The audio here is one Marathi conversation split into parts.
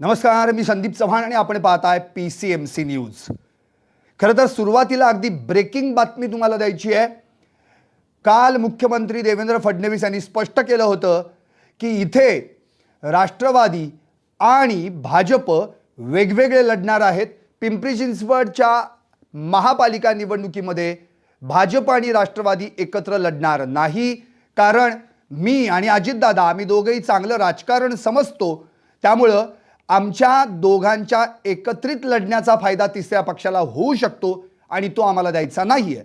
नमस्कार मी संदीप चव्हाण आणि आपण पाहताय P C M C news खरं तर सुरुवातीला अगदी ब्रेकिंग बातमी तुम्हाला द्यायची आहे. काल मुख्यमंत्री देवेंद्र फडणवीस यांनी स्पष्ट केलं होतं की इथे राष्ट्रवादी आणि भाजप वेगवेगळे लढणार आहेत. पिंपरी चिंचवडच्या महापालिका निवडणुकीमध्ये भाजप आणि राष्ट्रवादी एकत्र लढणार नाही. कारण मी आणि अजितदादा आम्ही दोघंही चांगलं राजकारण समजतो. त्यामुळं आमच्या दोघांच्या एकत्रित लढण्याचा फायदा तिसऱ्या पक्षाला होऊ शकतो आणि तो आम्हाला द्यायचा नाही आहे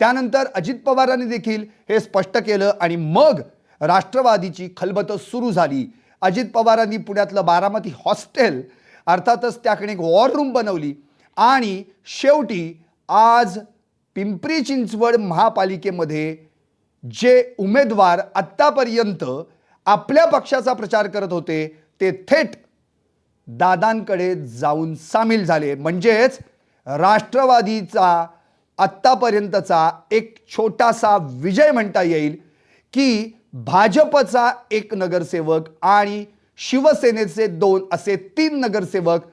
त्यानंतर अजित पवारांनी देखील हे स्पष्ट केलं आणि मग राष्ट्रवादीची खलबत सुरू झाली. अजित पवारांनी पुण्यातलं बारामती हॉस्टेल अर्थातच त्याकडे एक वॉर रूम बनवली आणि शेवटी आज पिंपरी चिंचवड महापालिकेमध्ये जे उमेदवार आत्तापर्यंत आपल्या पक्षाचा प्रचार करत होते ते थेट दादांकडे जाऊन सामील झाले. म्हणजेच राष्ट्रवादीचा आत्तापर्यंतचा एक छोटासा विजय म्हणता येईल की भाजपचा एक नगरसेवक आणि शिवसेनेचे दोन असे तीन नगरसेवक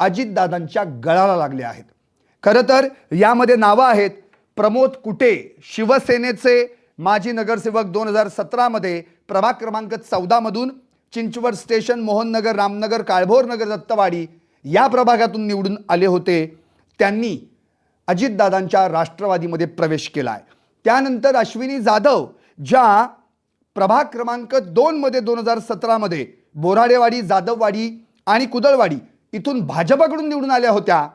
अजितदादांच्या गळाला लागले आहेत. खरं तर यामध्ये नावं आहेत प्रमोद कुटे शिवसेनेचे माजी नगरसेवक दोन हजार सतरामध्ये प्रभाग क्रमांक चौदामधून चिंचवड स्टेशन मोहननगर रामनगर काळभोर नगर दत्तवाडी या प्रभागातून निवडून आले होते. त्यांनी अजितदादांच्या राष्ट्रवादीमध्ये प्रवेश केला आहे त्यानंतर अश्विनी जाधव ज्या प्रभाग क्रमांक दोनमध्ये दोन हजार सतरामध्ये बोराडेवाडी जाधववाडी आणि कुदळवाडी इथून भाजपाकडून निवडून आल्या होत्या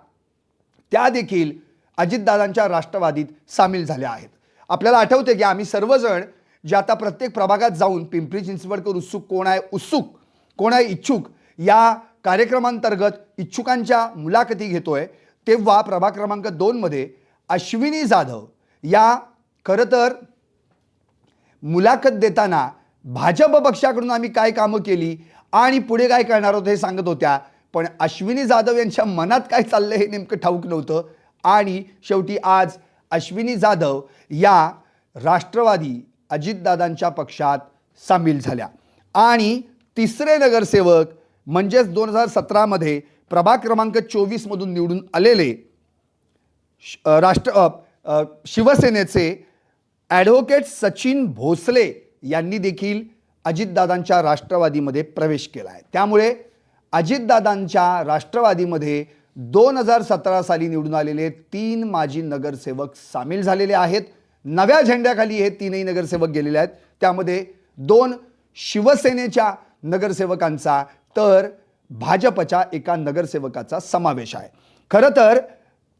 त्या देखील अजितदादांच्या राष्ट्रवादीत सामील झाल्या आहेत. आपल्याला आठवते की आम्ही सर्वजण जे आता प्रत्येक प्रभागात जाऊन पिंपरी चिंचवडकर उत्सुक कोण आहे उत्सुक कोण आहे इच्छुक या कार्यक्रमांतर्गत इच्छुकांच्या मुलाखती घेतोय. तेव्हा प्रभाग क्रमांक दोनमध्ये अश्विनी जाधव या खरं तर मुलाखत देताना भाजप पक्षाकडून आम्ही काय कामं केली आणि पुढे काय करणार होतं हे सांगत होत्या. पण अश्विनी जाधव यांच्या मनात काय चाललं हे नेमकं ठाऊक नव्हतं. आणि शेवटी आज अश्विनी जाधव या राष्ट्रवादी अजितदादांच्या पक्षात सामील झाल्या. आणि तिसरे नगरसेवक म्हणजेच दोन हजार सतरामध्ये प्रभाग क्रमांक चोवीसमधून निवडून आलेले श- राष्ट्र शिवसेनेचे ॲडव्होकेट सचिन भोसले यांनी देखील अजितदादांच्या राष्ट्रवादीमध्ये प्रवेश केला आहे. त्यामुळे अजितदादांच्या राष्ट्रवादीमध्ये दोन हजार सतरा साली निवडून आलेले तीन माजी नगरसेवक सामील झालेले आहेत. नव्या झेंड्याखाली हे तीनही नगरसेवक गेलेले आहेत. त्यामध्ये दोन शिवसेनेच्या नगरसेवकांचा तर भाजपच्या एका नगरसेवकाचा समावेश आहे. खरं तर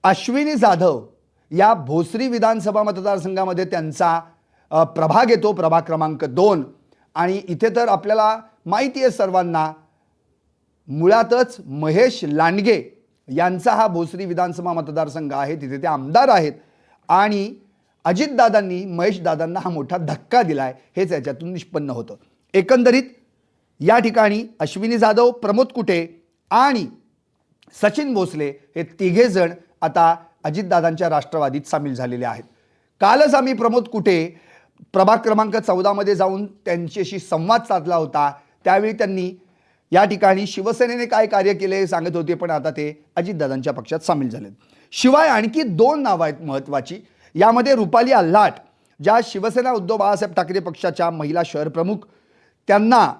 अश्विनी जाधव या भोसरी विधानसभा मतदारसंघामध्ये त्यांचा प्रभाग येतो प्रभाग क्रमांक दोन. आणि इथे तर आपल्याला माहिती आहे सर्वांना मुळातच महेश लांडगे यांचा हा भोसरी विधानसभा मतदारसंघ आहे. तिथे ते आमदार आहेत. आणि अजितदादांनी महेशदादांना हा मोठा धक्का दिलाय हेच याच्यातून निष्पन्न होतं. एकंदरीत या ठिकाणी अश्विनी जाधव प्रमोद कुटे आणि सचिन भोसले हे तिघे जण आता अजितदादांच्या राष्ट्रवादीत सामील झालेले आहेत. कालच आम्ही प्रमोद कुटे प्रभाग क्रमांक चौदामध्ये जाऊन त्यांच्याशी संवाद साधला होता. त्यावेळी त्यांनी या ठिकाणी शिवसेनेने काय कार्य केले हे सांगत होते पण आता ते अजितदादांच्या पक्षात सामील झालेत. शिवाय आणखी दोन नावं आहेत महत्त्वाची. यामध्ये रुपाली आल्हाट ज्या शिवसेना उद्धव बाळासाहेब ठाकरे पक्षाच्या महिला शहरप्रमुख त्यांना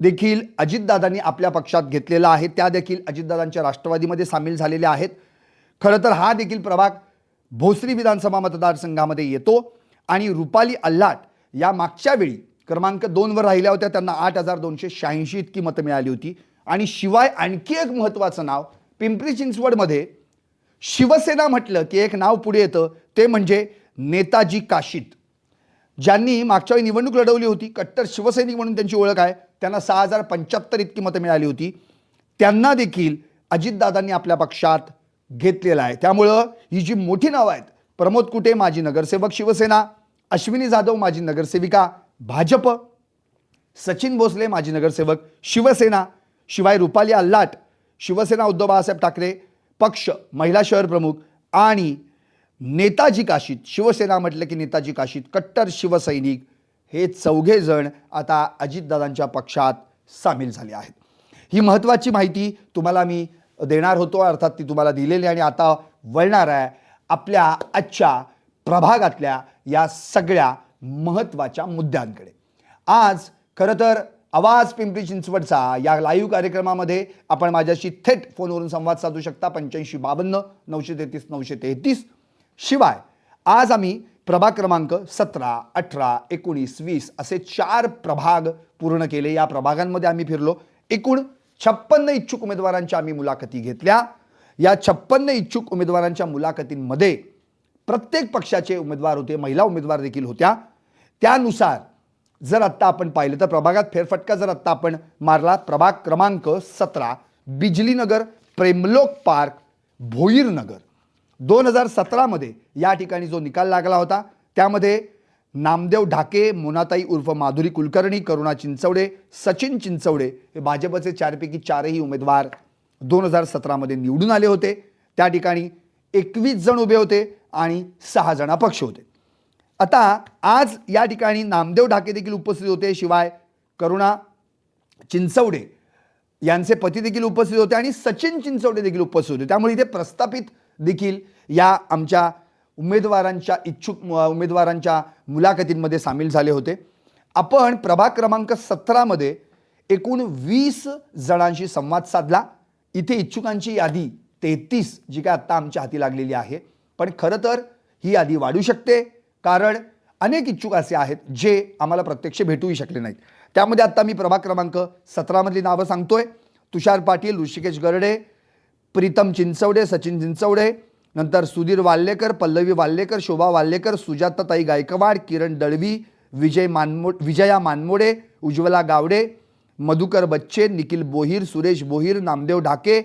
देखील अजितदादांनी आपल्या पक्षात घेतलेला आहे. त्या देखील अजितदादांच्या राष्ट्रवादीमध्ये सामील झालेल्या आहेत. खरं तर हा देखील प्रभाग भोसरी विधानसभा मतदारसंघामध्ये येतो आणि रुपाली अल्लाट या मागच्या वेळी क्रमांक दोनवर राहिल्या होत्या. त्यांना आठ हजार दोनशे शहाऐंशी इतकी मतं मिळाली होती. आणि शिवाय आणखी एक महत्त्वाचं नाव पिंपरी चिंचवडमध्ये शिवसेना म्हटलं की एक नाव पुढे येतं ते म्हणजे नेताजी काशीत ज्यांनी मागच्या वेळी निवडणूक लढवली होती कट्टर शिवसैनिक म्हणून त्यांची ओळख आहे त्यांना सहा हजार पंच्याहत्तर इतकी मतं मिळाली होती. त्यांना देखील अजितदादांनी आपल्या पक्षात घेतलेलं आहे. त्यामुळं ही जी मोठी नावं आहेत प्रमोद कुटे माजी नगरसेवक शिवसेना अश्विनी जाधव माजी नगरसेविका भाजप सचिन भोसले माजी नगरसेवक शिवसेना शिवाय रुपाली अल्लाट शिवसेना उद्धव बाळासाहेब ठाकरे पक्ष महिला शहर प्रमुख आणि नेताजी काशीत शिवसेना म्हटलं की नेताजी काशीत कट्टर शिवसैनिक हे चौघे जण आता अजितदादांच्या पक्षात सामील झाले आहेत. ही महत्त्वाची माहिती तुम्हाला मी देणार होतो अर्थात ती तुम्हाला दिलेली आणि आता वळणार आहे आपल्या आजच्या प्रभागातल्या या सगळ्या महत्त्वाच्या मुद्द्यांकडे. आज खरं तर आवाज पिंपरी चिंचवडचा या लाईव्ह कार्यक्रमामध्ये आपण माझ्याशी थेट फोनवरून संवाद साधू शकता. पंच्याऐंशी बावन्न नऊशे तेहतीस नऊशे तेहतीस. शिवाय आज आम्ही प्रभाग क्रमांक सतरा अठरा एकोणीस वीस असे चार प्रभाग पूर्ण केले. या प्रभागांमध्ये आम्ही फिरलो. एकूण छप्पन्न इच्छुक उमेदवारांच्या आम्ही मुलाखती घेतल्या. या छप्पन्न इच्छुक उमेदवारांच्या मुलाखतींमध्ये प्रत्येक पक्षाचे उमेदवार होते महिला उमेदवार देखील होत्या. त्यानुसार जर आत्ता आपण पाहिलं तर प्रभागात फेरफटका जर आत्ता आपण मारला प्रभाग क्रमांक सतरा बिजलीनगर प्रेमलोक पार्क भोईरनगर दोन हजार सतरामध्ये या ठिकाणी जो निकाल लागला होता त्यामध्ये नामदेव ढाके मोनाताई उर्फ माधुरी कुलकर्णी करुणा चिंचवडे सचिन चिंचवडे हे भाजपचे चारपैकी चारही उमेदवार दोन हजार सतरामध्ये निवडून आले होते. त्या ठिकाणी एकवीस जण उभे होते आणि सहा जण अपक्ष होते. आता आज या ठिकाणी नामदेव ढाके देखील उपस्थित होते शिवाय करुणा चिंचवडे यांचे पती देखील उपस्थित होते आणि सचिन चिंचवडे देखील उपस्थित होते. त्यामुळे इथे प्रस्थापित देखील या आमच्या उमेदवारांच्या इच्छुक उमेदवारांच्या मुलाखतींमध्ये सामील झाले होते. आपण प्रभाग क्रमांक सतरामध्ये एकूण वीस जणांशी संवाद साधला. इथे इच्छुकांची यादी तेहतीस जी काय आत्ता आमच्या हाती लागलेली आहे. पण खरं तर ही यादी वाढू शकते. कारण अनेक इच्छुक असे आहेत जे आम्हाला प्रत्यक्ष भेटूही शकले नाहीत. त्यामध्ये आत्ता मी प्रभाग क्रमांक सतरामधली नावं सांगतोय. तुषार पाटील ऋषिकेश गरडे प्रीतम चिंचवडे सचिन चिंचवडे नंतर सुधीर वाल्लेकर पल्लवी वाल्लेकर शोभा वाल्लेकर सुजाताताई गायकवाड किरण दळवी विजय मानमो विजया मानमोडे उज्ज्वला गावडे मधुकर बच्चे निखिल बोहीर सुरेश बोहीर नामदेव ढाके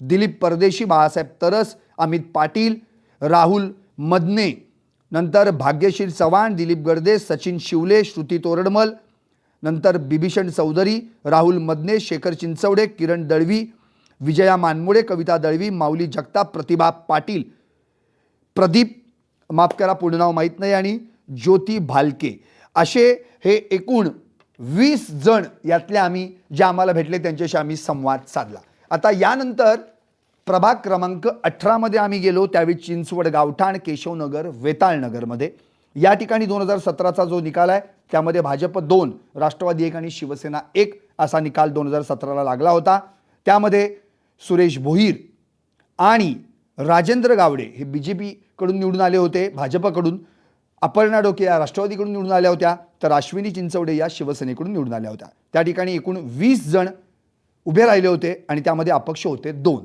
दिलीप परदेशी बाळासाहेब तरस अमित पाटील राहुल मदने. नंतर भाग्यशील चव्हाण दिलीप गर्दे सचिन शिवले श्रुती तोरडमल नंतर बिभीषण चौधरी राहुल मदने शेखर चिंचवडे किरण दळवी विजया मानमोडे कविता दळवी माऊली जगताप प्रतिभा पाटील. प्रदीप माफ करा पूर्ण नाव माहीत नाही आणि ज्योती भालके. असे हे एकूण वीस जण यातले आम्ही जे आम्हाला भेटले त्यांच्याशी आम्ही संवाद साधला. आता यानंतर प्रभाग क्रमांक अठरामध्ये आम्ही गेलो त्यावेळी चिंचवड गावठाण केशवनगर वेताळनगरमध्ये. या ठिकाणी दोन हजार सतराचा जो निकाल आहे त्यामध्ये भाजप दोन राष्ट्रवादी एक आणि शिवसेना एक असा निकाल दोन हजार सतराला लागला होता. त्यामध्ये सुरेश भोईर आणि राजेंद्र गावडे हे बी जे पीकडून निवडून आले होते भाजपकडून. अपर्णा डोके या राष्ट्रवादीकडून निवडून आल्या होत्या तर अश्विनी चिंचवडे या शिवसेनेकडून निवडून आल्या होत्या. त्या ठिकाणी एकूण वीस जण उभे राहिले होते आणि त्यामध्ये अपक्ष होते दोन.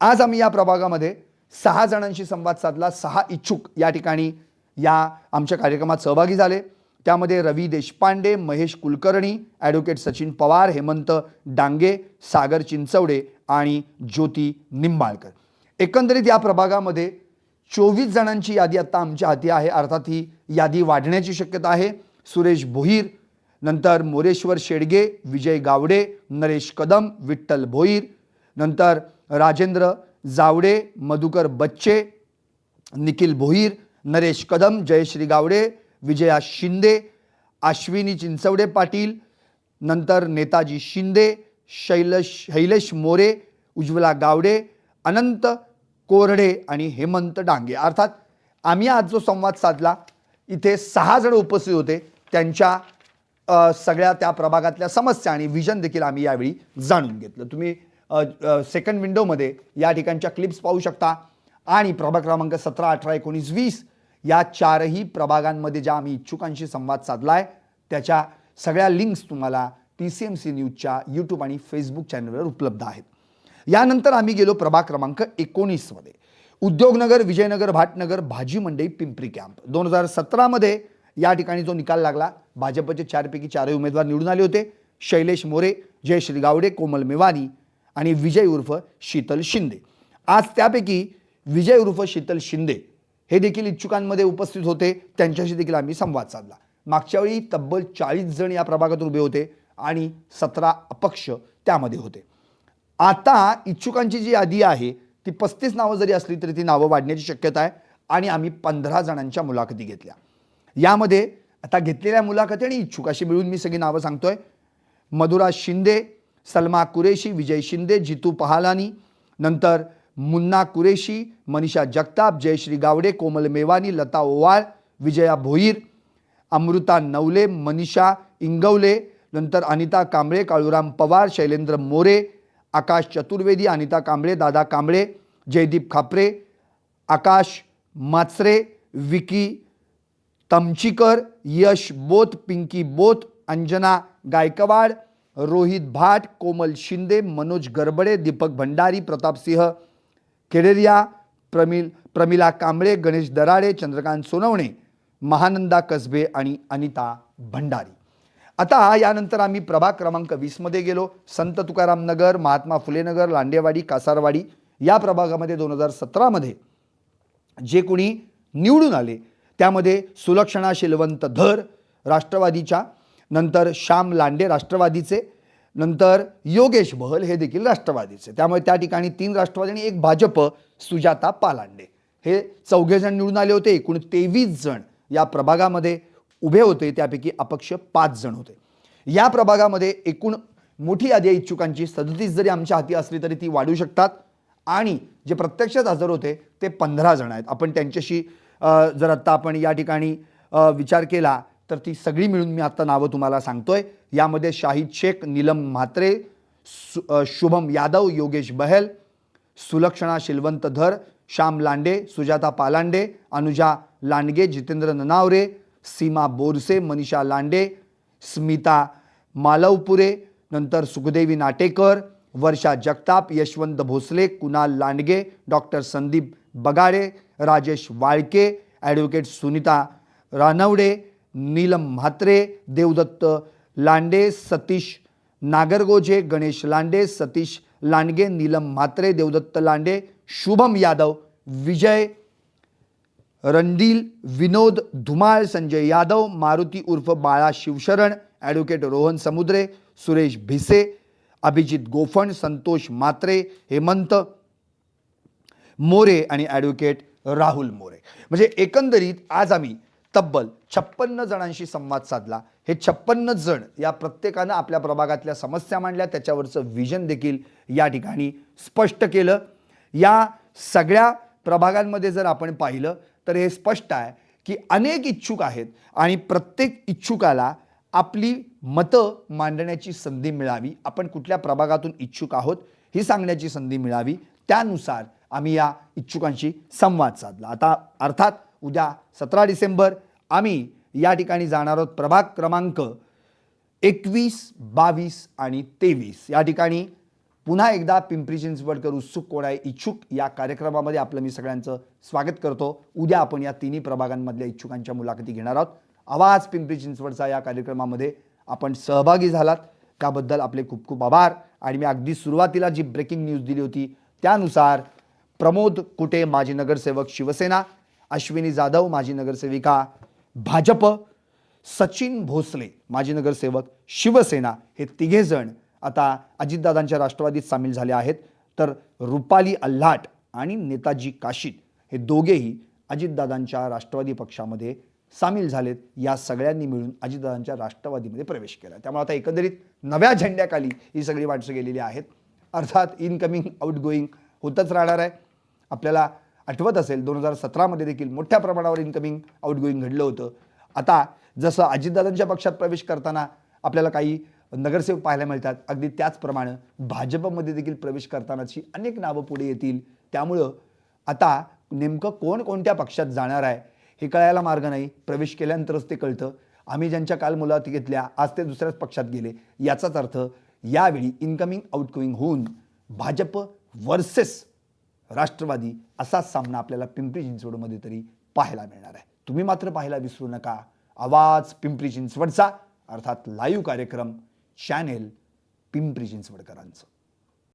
आज आम्ही या प्रभागामध्ये सहा जणांशी संवाद साधला सहा इच्छुक या ठिकाणी या आमच्या कार्यक्रमात सहभागी झाले. त्यामध्ये रवी देशपांडे महेश कुलकर्णी ॲडव्होकेट सचिन पवार हेमंत डांगे सागर चिंचवडे आणि ज्योती निंबाळकर. एकंदरीत या प्रभागामध्ये चोवीस जणांची यादी आत्ता आमच्या हाती आहे. अर्थात ही यादी वाढण्याची शक्यता आहे. सुरेश भोईर नंतर मोरेश्वर शेडगे विजय गावडे नरेश कदम विठ्ठल भोईर नंतर राजेंद्र जावडे मधुकर बच्चे निखिल भोईर नरेश कदम जयश्री गावडे विजया शिंदे अश्विनी चिंचवडे पाटील नंतर नेताजी शिंदे शैलश शैलेश मोरे उज्ज्वला गावडे अनंत कोरडे आणि हेमंत डांगे. अर्थात आम्ही आज जो संवाद साधला इथे सहा जण उपस्थित होते. त्यांच्या सगळ्या त्या प्रभागातल्या समस्या आणि विजन देखील आम्ही यावेळी जाणून घेतलं. तुम्ही सेकंड विंडोमध्ये या ठिकाणच्या क्लिप्स पाहू शकता. आणि प्रभाग क्रमांक सतरा अठरा एकोणीस वीस या चारही प्रभागांमध्ये ज्या आम्ही इच्छुकांशी संवाद साधला आहे त्याच्या सगळ्या लिंक्स तुम्हाला पी सी एम सी न्यूजच्या यूट्यूब आणि फेसबुक चॅनलवर उपलब्ध आहेत. यानंतर आम्ही गेलो प्रभाग क्रमांक एकोणीसमध्ये उद्योगनगर विजयनगर भाटनगर भाजी मंडई पिंपरी कॅम्प दोन हजार सतरामध्ये या ठिकाणी जो निकाल लागला भाजपचे चारपैकी चारही उमेदवार निवडून आले होते. शैलेश मोरे जयश्री गावडे कोमल मेवानी आणि विजय उर्फ शीतल शिंदे. आज त्यापैकी विजय उर्फ शीतल शिंदे हे देखील इच्छुकांमध्ये उपस्थित होते. त्यांच्याशी देखील आम्ही संवाद साधला. मागच्या वेळी तब्बल चाळीस जण या प्रभागातून उभे होते आणि सतरा अपक्ष त्यामध्ये होते. आता इच्छुकांची जी यादी आहे ती पस्तीस नावं जरी असली तरी ती नावं वाढण्याची शक्यता आहे आणि आम्ही पंधरा जणांच्या मुलाखती घेतल्या. यामध्ये आता घेतलेल्या मुलाखती आणि इच्छुकाशी मिळून मी सगळी नावं सांगतोय. मधुरा शिंदे सलमा कुरेशी विजय शिंदे जितू पहालानी नंतर मुन्ना कुरेशी मनीषा जगताप जयश्री गावडे कोमल मेवानी लता ओवाळ विजया भोईर अमृता नवले मनीषा इंगवले नंतर अनिता कांबळे काळूराम पवार शैलेंद्र मोरे आकाश चतुर्वेदी अनिता कांबळे दादा कांबळे जयदीप खापरे आकाश माचरे विकी तमचीकर यश बोत पिंकी बोत अंजना गायकवाड रोहित भाट कोमल शिंदे मनोज गरबडे दीपक भंडारी प्रतापसिंह केडेरिया प्रमिल प्रमिला कांबळे गणेश दराडे चंद्रकांत सोनवणे महानंदा कसबे आणि अनिता भंडारी. आता यानंतर आम्ही प्रभाग क्रमांक वीसमध्ये गेलो. संत तुकाराम नगर महात्मा फुले नगर लांडेवाडी कासारवाडी या प्रभागामध्ये दोन हजार सतरामध्ये जे कोणी निवडून आले त्यामध्ये सुलक्षणा शिलवंत धर राष्ट्रवादीच्या नंतर श्याम लांडे राष्ट्रवादीचे नंतर योगेश बहल हे देखील राष्ट्रवादीचे. त्यामुळे त्या ठिकाणी तीन राष्ट्रवादी आणि एक भाजप सुजाता पालांडे. हे चौघेजण निवडून आले होते एकूण तेवीस जण या प्रभागामध्ये उभे होते त्यापैकी अपक्ष पाच जण होते. या प्रभागामध्ये एकूण मोठी यादी आहे इच्छुकांची. सदतीस जरी आमच्या हाती असली तरी ती वाढू शकतात. आणि जे प्रत्यक्षात हजर होते ते पंधरा जण आहेत. आपण त्यांच्याशी जर आत्ता आपण या ठिकाणी विचार केला तर ती सगळी मिळून मी आत्ता नावं तुम्हाला सांगतोय. यामध्ये शाहिद शेख नीलम म्हात्रे सु शुभम यादव योगेश बहल सुलक्षणा शिलवंत धर श्याम लांडे सुजाता पालांडे अनुजा लांडगे जितेंद्र ननावरे सीमा बोरसे मनीषा लांडे स्मिता मालवपुरे नंतर सुखदेवी नाटेकर वर्षा जगताप यशवंत भोसले कुणाल लांडगे डॉक्टर संदीप बगाडे राजेश वाळके ॲडव्होकेट सुनीता रानवडे नीलम म्हात्रे देवदत्त लांडे सतीश नागरगोजे गणेश लांडे सतीश लांडगे नीलम म्हात्रे देवदत्त लांडे शुभम यादव विजय रणदील विनोद धुमाळ संजय यादव मारुती उर्फ बाळा शिवशरण ॲडव्होकेट रोहन समुद्रे सुरेश भिसे अभिजित गोफण संतोष मात्रे हेमंत मोरे आणि ॲडव्होकेट राहुल मोरे. म्हणजे एकंदरीत आज आम्ही तब्बल छप्पन्न जणांशी संवाद साधला. हे छप्पन्न जण या प्रत्येकानं आपल्या प्रभागातल्या समस्या मांडल्या. त्याच्यावरचं विजन देखील या ठिकाणी स्पष्ट केलं. या सगळ्या प्रभागांमध्ये जर आपण पाहिलं तर हे स्पष्ट आहे की अनेक इच्छुक आहेत आणि प्रत्येक इच्छुकाला आपली मतं मांडण्याची संधी मिळावी. आपण कुठल्या प्रभागातून इच्छुक आहोत ही सांगण्याची संधी मिळावी. त्यानुसार आम्ही या इच्छुकांशी संवाद साधला. आता अर्थात उद्या सतरा डिसेंबर आम्ही या ठिकाणी जाणार आहोत. प्रभाग क्रमांक एकवीस बावीस आणि तेवीस. या ठिकाणी पुन्हा एकदा पिंपरी चिंचवडकर उत्सुक कोण आहे इच्छुक या कार्यक्रमामध्ये आपलं मी सगळ्यांचं स्वागत करतो. उद्या आपण या तिन्ही प्रभागांमधल्या इच्छुकांच्या मुलाखती घेणार आहोत. आवाज पिंपरी चिंचवडचा या कार्यक्रमामध्ये आपण सहभागी झालात. त्याबद्दल आपले खूप खूप आभार. आणि मी अगदी सुरुवातीला जी ब्रेकिंग न्यूज दिली होती त्यानुसार प्रमोद कुटे माजी नगरसेवक शिवसेना अश्विनी जाधव माजी नगरसेविका भाजप सचिन भोसले माजी नगरसेवक शिवसेना हे तिघेजण आता अजितदादांच्या राष्ट्रवादीत सामील झाले आहेत. तर रुपाली अल्हाट आणि नेताजी काशीद हे दोघेही अजितदादांच्या राष्ट्रवादी पक्षामध्ये सामील झालेत. या सगळ्यांनी मिळून अजितदादांच्या राष्ट्रवादीमध्ये प्रवेश केला. त्यामुळे आता एकंदरीत नव्या झेंड्याखाली ही सगळी माणसं गेलेली आहेत. अर्थात इनकमिंग आउटगोईंग होतच राहणार आहे. आपल्याला आठवत असेल दोन हजार सतरामध्ये देखील मोठ्या प्रमाणावर इन्कमिंग आउटगोईंग घडलं होतं. आता जसं अजितदादांच्या पक्षात प्रवेश करताना आपल्याला काही नगरसेवक पाहायला मिळतात अगदी त्याचप्रमाणे भाजपमध्ये देखील प्रवेश करतानाची अनेक नावं पुढे येतील. त्यामुळं आता नेमकं कोण कोणत्या पक्षात जाणार आहे हे कळायला मार्ग नाही. प्रवेश केल्यानंतरच ते कळतं. आम्ही ज्यांच्या काल मुलाखती घेतल्या आज ते दुसऱ्याच पक्षात गेले. याचाच अर्थ यावेळी इन्कमिंग आउटगोईंग होऊन भाजप वर्सेस राष्ट्रवादी असाच सामना आपल्याला पिंपरी चिंचवडमध्ये तरी पाहायला मिळणार आहे. तुम्ही मात्र पाहायला विसरू नका. आवाज पिंपरी चिंचवडचा अर्थात लाईव्ह कार्यक्रम चॅनेल पिंपरी चिंचवडकरांचं.